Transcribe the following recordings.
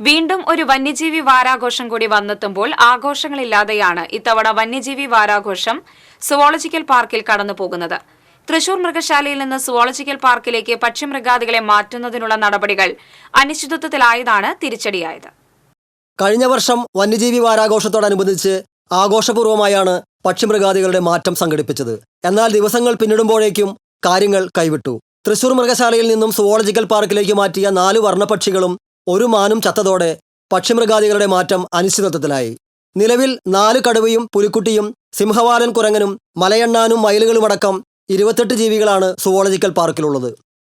വീണ്ടും ഒരു വന്യജീവി വാരാഘോഷം കൂടി വന്നെത്തുമ്പോൾ ആഘോഷങ്ങളില്ലാതെയാണ് ഇത്തവണ വന്യജീവി വാരാഘോഷം സുവോളജിക്കൽ പാർക്കിൽ കടന്നുപോകുന്നത് തൃശൂർ മൃഗശാലയിൽ നിന്ന് സുവോളജിക്കൽ പാർക്കിലേക്ക് പക്ഷിമൃഗാദികളെ മാറ്റുന്നതിനുള്ള നടപടികൾ അനിശ്ചിതത്വത്തിലായതാണ് തിരിച്ചടിയായത്. കഴിഞ്ഞ വർഷം വന്യജീവി വാരാഘോഷത്തോടനുബന്ധിച്ച് ആഘോഷപൂർവമായാണ് പക്ഷിമൃഗാദികളുടെ മാറ്റം സംഘടിപ്പിച്ചത്. എന്നാൽ ദിവസങ്ങൾ പിന്നിടുമ്പോഴേക്കും കാര്യങ്ങൾ കൈവിട്ടു. തൃശൂർ മൃഗശാലയിൽ നിന്നും സുവോളജിക്കൽ പാർക്കിലേക്ക് മാറ്റിയ നാല് വർണപക്ഷികളും ഒരു മാനും ചത്തതോടെ പക്ഷിമൃഗാദികളുടെ മാറ്റം അനിശ്ചിതത്വത്തിലായി. നിലവിൽ നാല് കടുവയും പുലിക്കുട്ടിയും സിംഹവാലൻ കുരങ്ങനും മലയണ്ണാനും മയിലുകളുമടക്കം ഇരുപത്തെട്ട് ജീവികളാണ് സുവോളജിക്കൽ പാർക്കിലുള്ളത്.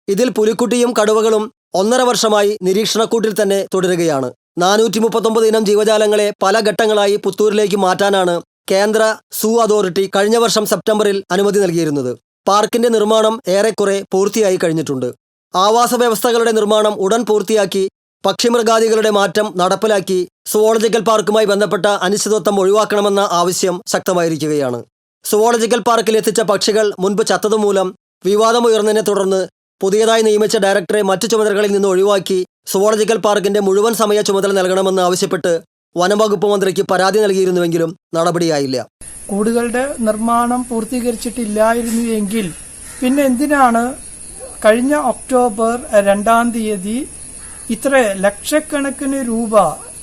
ഇതിൽ പുലിക്കുട്ടിയും കടുവകളും ഒന്നര വർഷമായി നിരീക്ഷണക്കൂട്ടിൽ തന്നെ തുടരുകയാണ്. നാനൂറ്റി മുപ്പത്തൊമ്പത് ഇനം ജീവജാലങ്ങളെ പല ഘട്ടങ്ങളായി പുത്തൂരിലേക്ക് മാറ്റാനാണ് കേന്ദ്ര സൂ അതോറിറ്റി കഴിഞ്ഞ വർഷം സെപ്റ്റംബറിൽ അനുമതി നൽകിയിരുന്നത്. പാർക്കിന്റെ നിർമ്മാണം ഏറെക്കുറെ പൂർത്തിയായി കഴിഞ്ഞിട്ടുണ്ട്. ആവാസ വ്യവസ്ഥകളുടെ നിർമ്മാണം ഉടൻ പൂർത്തിയാക്കി പക്ഷിമൃഗാദികളുടെ മാറ്റം നടപ്പിലാക്കി സുവോളജിക്കൽ പാർക്കുമായി ബന്ധപ്പെട്ട അനിശ്ചിതത്വം ഒഴിവാക്കണമെന്ന ആവശ്യം ശക്തമായിരിക്കുകയാണ്. സുവോളജിക്കൽ പാർക്കിൽ എത്തിച്ച പക്ഷികൾ മുൻപ് ചത്തതുമൂലം വിവാദമുയർന്നതിനെ തുടർന്ന് പുതിയതായി നിയമിച്ച ഡയറക്ടറെ മറ്റു ചുമതലകളിൽ നിന്ന് ഒഴിവാക്കി സുവോളജിക്കൽ പാർക്കിന്റെ മുഴുവൻ സമയ ചുമതല നൽകണമെന്ന് ആവശ്യപ്പെട്ട് വനംവകുപ്പ് മന്ത്രിക്ക് പരാതി നൽകിയിരുന്നുവെങ്കിലും നടപടിയായില്ല. കൂടുകളുടെ നിർമ്മാണം പൂർത്തീകരിച്ചിട്ടില്ലായിരുന്നു എങ്കിൽ പിന്നെ എന്തിനാണ് കഴിഞ്ഞ ഒക്ടോബർ രണ്ടാം തീയതി ഇത്ര ലക്ഷക്കണക്കിന് രൂപ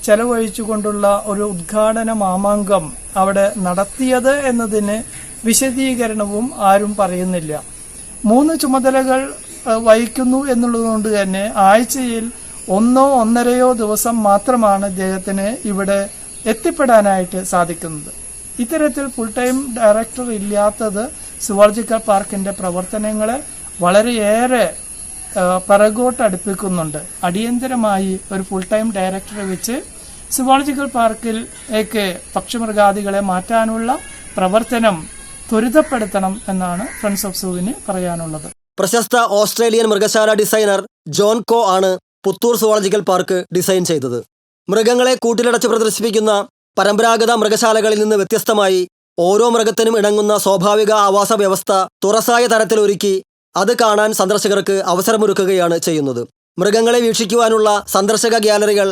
ചെലവഴിച്ചുകൊണ്ടുള്ള ഒരു ഉദ്ഘാടന മാമാങ്കം അവിടെ നടത്തിയത് എന്നതിന് വിശദീകരണവും ആരും പറയുന്നില്ല. മൂന്ന് ചുമതലകൾ വഹിക്കുന്നു എന്നുള്ളതുകൊണ്ട് തന്നെ ആഴ്ചയിൽ ഒന്നോ ഒന്നരയോ ദിവസം മാത്രമാണ് ഇദ്ദേഹത്തിന് ഇവിടെ എത്തിപ്പെടാനായിട്ട് സാധിക്കുന്നത്. ഇത്തരത്തിൽ ഫുൾ ടൈം ഡയറക്ടർ ഇല്ലാത്തത് സുവോളജിക്കൽ പാർക്കിന്റെ പ്രവർത്തനങ്ങളെ വളരെയേറെ പിറകോട്ട് അടുപ്പിക്കുന്നുണ്ട്. അടിയന്തരമായി ഒരു ഫുൾ ടൈം ഡയറക്ടറെ വെച്ച് സുവോളജിക്കൽ പാർക്കിൽ ഒക്കെ പക്ഷിമൃഗാദികളെ മാറ്റാനുള്ള പ്രവർത്തനം ത്വരിതപ്പെടുത്തണം എന്നാണ് ഫ്രണ്ട്സ് ഓഫ് സൂവിന് പറയാനുള്ളത്. പ്രശസ്ത ഓസ്ട്രേലിയൻ മൃഗശാല ഡിസൈനർ ജോൺ കോ ആണ് പുത്തൂർ സുവോളജിക്കൽ പാർക്ക് ഡിസൈൻ ചെയ്തത്. മൃഗങ്ങളെ കൂട്ടിലടച്ച് പ്രദർശിപ്പിക്കുന്ന പരമ്പരാഗത മൃഗശാലകളിൽ നിന്ന് വ്യത്യസ്തമായി ഓരോ മൃഗത്തിനും ഇണങ്ങുന്ന സ്വാഭാവിക ആവാസ വ്യവസ്ഥ തുറസായ തരത്തിൽ ഒരുക്കി അത് കാണാൻ സന്ദർശകർക്ക് അവസരമൊരുക്കുകയാണ് ചെയ്യുന്നത്. മൃഗങ്ങളെ വീക്ഷിക്കുവാനുള്ള സന്ദർശക ഗ്യാലറികൾ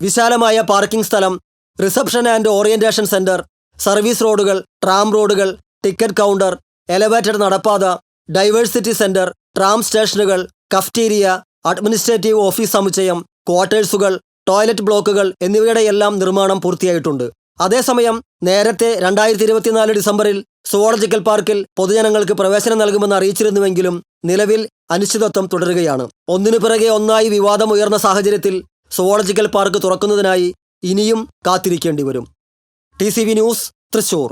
വിശാലമായ പാർക്കിംഗ് സ്ഥലം reception and orientation centre service റോഡുകൾ ട്രാം റോഡുകൾ ടിക്കറ്റ് കൗണ്ടർ എലവേറ്റഡ് നടപ്പാത ഡൈവേഴ്സിറ്റി സെന്റർ ട്രാം സ്റ്റേഷനുകൾ കഫ്റ്റീരിയ അഡ്മിനിസ്ട്രേറ്റീവ് ഓഫീസ് സമുച്ചയം ക്വാർട്ടേഴ്സുകൾ ടോയ്ലറ്റ് ബ്ലോക്കുകൾ എന്നിവയുടെ എല്ലാം നിർമ്മാണം പൂർത്തിയായിട്ടുണ്ട്. അതേസമയം നേരത്തെ രണ്ടായിരത്തി ഇരുപത്തിനാല് ഡിസംബറിൽ സുവോളജിക്കൽ പാർക്കിൽ പൊതുജനങ്ങൾക്ക് പ്രവേശനം നൽകുമെന്ന് അറിയിച്ചിരുന്നുവെങ്കിലും നിലവിൽ അനിശ്ചിതത്വം തുടരുകയാണ്. ഒന്നിനു പിറകെ ഒന്നായി വിവാദം ഉയർന്ന സാഹചര്യത്തിൽ സുവോളജിക്കൽ പാർക്ക് തുറക്കുന്നതിനായി ഇനിയും കാത്തിരിക്കേണ്ടി വരും ടി ന്യൂസ് തൃശൂർ.